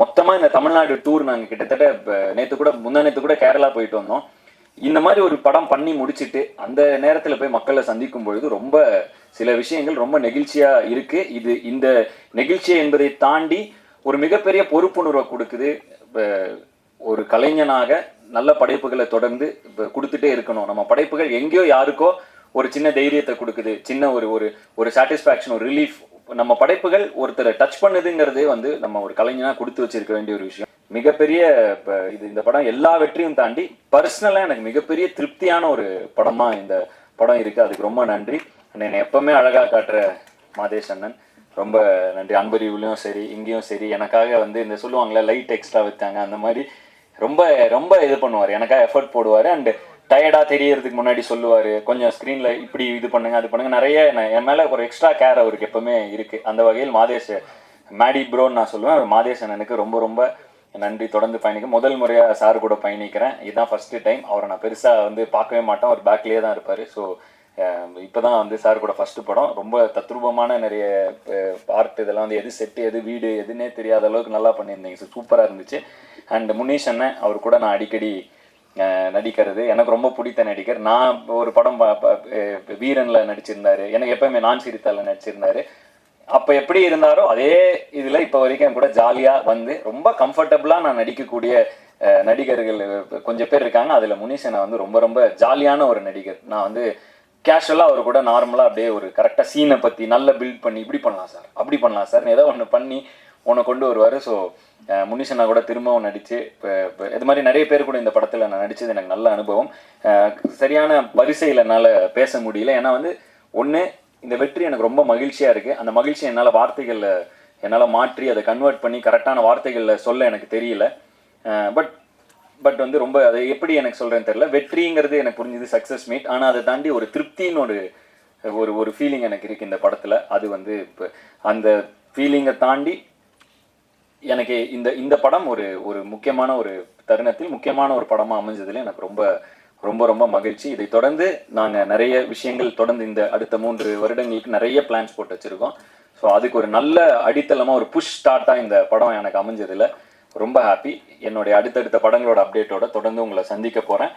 மொத்தமாக இந்த தமிழ்நாடு டூர் நாங்கள் கிட்டத்தட்ட நேற்று கூட முந்தா நேற்று கூட கேரளா போயிட்டு வந்தோம். இந்த மாதிரி ஒரு படம் பண்ணி முடிச்சுட்டு அந்த நேரத்தில் போய் மக்களை சந்திக்கும் பொழுது ரொம்ப சில விஷயங்கள் ரொம்ப நெகிழ்ச்சியாக இருக்கு. இது இந்த நெகிழ்ச்சி என்பதை தாண்டி ஒரு மிகப்பெரிய பொறுப்புணர்வை கொடுக்குது. ஒரு கலைஞனாக நல்ல படைப்புகளை தொடர்ந்து கொடுத்துட்டே இருக்கணும். நம்ம படைப்புகள் எங்கேயோ யாருக்கோ ஒரு சின்ன தைரியத்தை கொடுக்குது. சின்ன ஒரு ஒரு ஒரு சாட்டிஸ்ஃபேக்ஷன் ஒரு ரிலீஃப் நம்ம படைப்புகள் ஒருத்தரை டச் பண்ணுதுங்கிறதே வந்து நம்ம ஒரு கலைஞனா கொடுத்து வச்சிருக்க வேண்டிய ஒரு விஷயம். மிகப்பெரிய இது இந்த படம் எல்லா வெற்றியும் தாண்டி பர்சனலா எனக்கு மிகப்பெரிய திருப்தியான ஒரு படமா இந்த படம் இருக்கு. அதுக்கு ரொம்ப நன்றி. என்னை எப்பவுமே அழகா காட்டுற மாதேஷ் அண்ணன். ரொம்ப நன்றி. அன்பறிவுலையும் சரி இங்கேயும் சரி எனக்காக வந்து இந்த சொல்லுவாங்கல்ல லைட் எக்ஸ்ட்ரா வச்சாங்க அந்த மாதிரி ரொம்ப ரொம்ப இது பண்ணுவார். எனக்காக எஃபர்ட் போடுவார். அண்ட் டயர்டா தெரியறதுக்கு முன்னாடி சொல்லுவார். கொஞ்சம் ஸ்க்ரீனில் இப்படி இது பண்ணுங்க அது பண்ணுங்க. நிறைய என் மேலே ஒரு எக்ஸ்ட்ரா கேர் அவருக்கு எப்பவுமே இருக்கு. அந்த வகையில் மாதேஷ் மேடி ப்ரோன்னு நான் சொல்லுவேன். மாதேஷ் அண்ணனுக்கு ரொம்ப ரொம்ப நன்றி. தொடர்ந்து பயணிக்க. முதல் முறையாக சார் கூட பயணிக்கிறேன். இதுதான் ஃபர்ஸ்ட் டைம் அவரை நான் பெருசாக வந்து பார்க்கவே மாட்டேன். அவர் பேக்லேயே தான் இருப்பார். ஸோ இப்போ தான் வந்து சார் கூட ஃபர்ஸ்ட் படம். ரொம்ப தத்ரூபமான நிறைய ஆர்ட் இதெல்லாம் வந்து எது செட்டு எது வீடு எதுன்னே தெரியாத அளவுக்கு நல்லா பண்ணியிருந்தீங்க. ஸோ சூப்பராக இருந்துச்சு. அண்ட் முனீஷ் அண்ணன் அவர் கூட நான் அடிக்கடி நடிக்கிறது. எனக்கு ரொம்ப பிடித்த நடிகர். நான் ஒரு படம் வீரனில் நடிச்சிருந்தாரு. எனக்கு எப்பவுமே நான் சிரித்தால நடிச்சிருந்தாரு. அப்போ எப்படி இருந்தாரோ அதே இதில் இப்போ வரைக்கும் கூட ஜாலியாக வந்து ரொம்ப கம்ஃபர்டபுளாக நான் நடிக்கக்கூடிய நடிகர்கள் கொஞ்சம் பேர் இருக்காங்க. அதில் முனிஷனை வந்து ரொம்ப ரொம்ப ஜாலியான ஒரு நடிகர். நான் வந்து கேஷுவலாக அவர் கூட நார்மலாக அப்படியே ஒரு கரெக்டாக சீனை பற்றி நல்லா பில்ட் பண்ணி இப்படி பண்ணலாம் சார். அப்படி பண்ணலாம் சார். ஏதோ ஒன்று பண்ணி உன்னை கொண்டு வருவார். ஸோ முனிஷனா கூட திரும்பவும் நடித்து இப்போ இது மாதிரி நிறைய பேர் கூட இந்த படத்தில் நான் நடித்தது எனக்கு நல்ல அனுபவம். சரியான வரிசையில் என்னால் பேச முடியல. ஏன்னா வந்து ஒன்று இந்த வெற்றி எனக்கு ரொம்ப மகிழ்ச்சியாக இருக்குது அந்த மகிழ்ச்சி என்னால் வார்த்தைகளில் என்னால் மாற்றி அதை கன்வெர்ட் பண்ணி கரெக்டான வார்த்தைகளில் சொல்ல எனக்கு தெரியல. பட் பட் வந்து ரொம்ப அதை எப்படி எனக்கு சொல்கிறேன்னு தெரியல. வெற்றிங்கிறது எனக்கு புரிஞ்சுது சக்ஸஸ் மீட் ஆனால் அதை தாண்டி ஒரு திருப்தின்னு ஒரு ஒரு ஒரு ஃபீலிங் எனக்கு இருக்குது இந்த படத்தில். அது வந்து இப்போ அந்த ஃபீலிங்கை தாண்டி எனக்கு இந்த இந்த படம் ஒரு ஒரு முக்கியமான ஒரு தருணத்தில் முக்கியமான ஒரு படமா அமைஞ்சதுல எனக்கு ரொம்ப ரொம்ப ரொம்ப மகிழ்ச்சி. இதை தொடர்ந்து நாங்க நிறைய விஷயங்கள் தொடர்ந்து இந்த அடுத்த மூன்று வருடங்களுக்கு நிறைய பிளான்ஸ் போட்டு வச்சிருக்கோம். ஸோ அதுக்கு ஒரு நல்ல அடித்தளமா ஒரு புஷ் ஸ்டார்ட்டா இந்த படம் எனக்கு அமைஞ்சதுல. ரொம்ப ஹாப்பி என்னுடைய அடுத்தடுத்த படங்களோட அப்டேட்டோட தொடர்ந்து உங்களை சந்திக்க போறேன்.